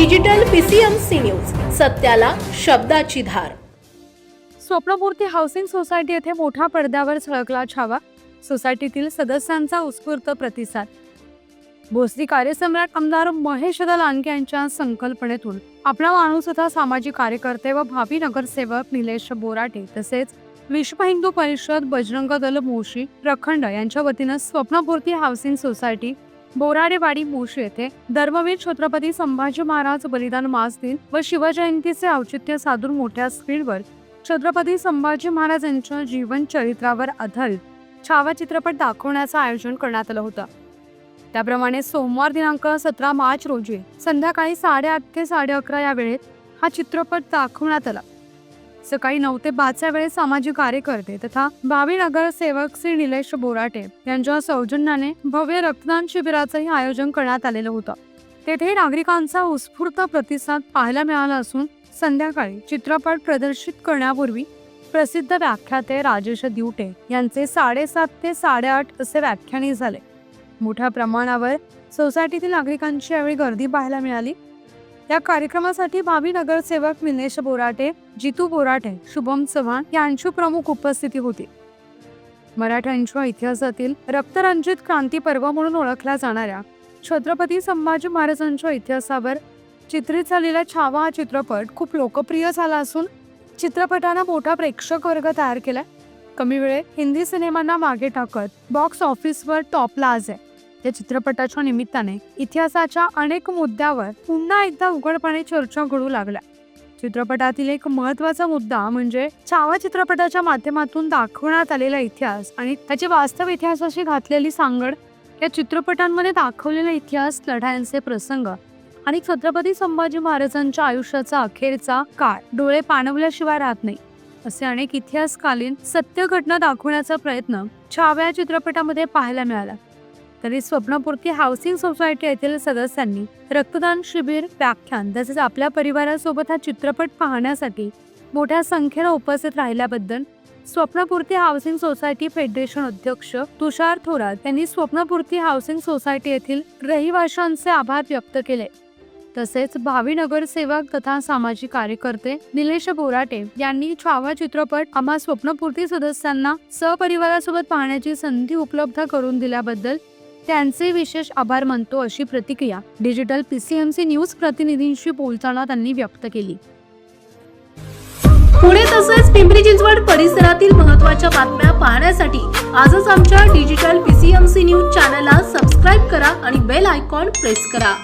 Digital PCMC news सत्याला शब्दाची धार. स्वप्नपूर्ती housing society येथे मोठ्या पडद्यावर झळकला छावा. सोसायटीतील सदस्यांचा उत्स्फूर्त प्रतिसाद. भोसरी कार्यसम्राट आमदार महेश लांडके यांच्या संकल्पनेतून आपला माणूस होता सामाजिक कार्यकर्ते व भावी नगरसेवक निलेश बोराटे तसेच विश्व हिंदू परिषद बजरंग दल मोशी प्रखंड यांच्या वतीनं स्वप्नपूर्ती हाऊसिंग सोसायटी बोराडेवाडी मुश येथे धर्मवीर छत्रपती संभाजी महाराज बलिदान मास दिन व शिवजयंतीचे औचित्य साधून मोठ्या स्क्रीनवर छत्रपती संभाजी महाराज यांच्या जीवन चरित्रावर आधारित छावा चित्रपट दाखवण्याचं आयोजन करण्यात आलं होतं. त्याप्रमाणे सोमवार दिनांक सतरा मार्च रोजी संध्याकाळी साडेआठ ते साडे अकरा या वेळेत हा चित्रपट दाखवण्यात आला. सकाळी नऊ ते पाचच्या वेळेस सामाजिक कार्यकर्ते तथा भावी नगरसेवक श्री निलेश बोराटे यांच्या सौजन्याने भव्य रक्तदान शिबिराचंही आयोजन करण्यात आलेलं होतं. तेथे नागरिकांचा उत्स्फूर्त प्रतिसाद पाहायला मिळाला असून संध्याकाळी चित्रपट प्रदर्शित करण्यापूर्वी प्रसिद्ध व्याख्याते राजेश दिवटे यांचे साडेसात ते साडेआठ असे व्याख्याने झाले. मोठ्या प्रमाणावर सोसायटीतील नागरिकांची यावेळी गर्दी पाहायला मिळाली. या कार्यक्रमासाठी भावी नगरसेवक निलेश बोराटे जितू बोराटे शुभम चव्हाण यांची प्रमुख उपस्थिती होती. मराठ्यांच्या इतिहासातील रक्तरंजित क्रांती पर्व म्हणून ओळखल्या जाणाऱ्या छत्रपती संभाजी महाराजांच्या इतिहासावर चित्रित झालेला छावा हा चित्रपट खूप लोकप्रिय झाला असून चित्रपटानं मोठा प्रेक्षक वर्ग तयार केलाय. कमी वेळेत हिंदी सिनेमांना मागे टाकत बॉक्स ऑफिसवर टॉपला आज आहे. या चित्रपटाच्या निमित्ताने इतिहासाच्या अनेक मुद्द्यावर पुन्हा एकदा उघडपणे चर्चा घडू लागल्या. चित्रपटातील एक महत्त्वाचा मुद्दा म्हणजे छावा चित्रपटाच्या माध्यमातून दाखवण्यात आलेला इतिहास आणि त्याची वास्तव इतिहासाशी घातलेली सांगड या चित्रपटांमध्ये दाखवलेला इतिहास लढायांचे प्रसंग आणि छत्रपती संभाजी महाराजांच्या आयुष्याचा अखेरचा काळ डोळे पाणवल्याशिवाय राहत नाही. असे अनेक इतिहासकालीन सत्य घटना दाखवण्याचा प्रयत्न छाव्या चित्रपटामध्ये पाहायला मिळाला. तरी स्वप्नपूर्ती हाऊसिंग सोसायटी येथील सदस्यांनी रक्तदान शिबिर व्याख्यान तसेच आपल्या परिवारासोबत हा चित्रपट पाहण्यासाठी मोठ्या संख्येनं उपस्थित राहिल्याबद्दल स्वप्नपूर्ती हाऊसिंग सोसायटी फेडरेशन अध्यक्ष तुषार थोरात यांनी स्वप्नपूर्ती हाऊसिंग सोसायटी येथील रहिवाशांचे आभार व्यक्त केले. तसेच भावी नगरसेवक तथा सामाजिक कार्यकर्ते निलेश बोराटे यांनी छावा चित्रपट आम्हा स्वप्नपूर्ती सदस्यांना सहपरिवारासोबत पाहण्याची संधी उपलब्ध करून दिल्याबद्दल त्यांचे विशेष आभार मानतो अशी प्रतिक्रिया डिजिटल पीसीएमसी न्यूज प्रतिनिधींशी बोलताना त्यांनी व्यक्त केली. पुणे तसेच पिंपरी चिंचवड परिसरातील महत्त्वाच्या बातम्या पाहण्यासाठी आजच आमच्या डिजिटल पीसीएमसी न्यूज चॅनलला सबस्क्राईब करा आणि बेल आयकॉन प्रेस करा.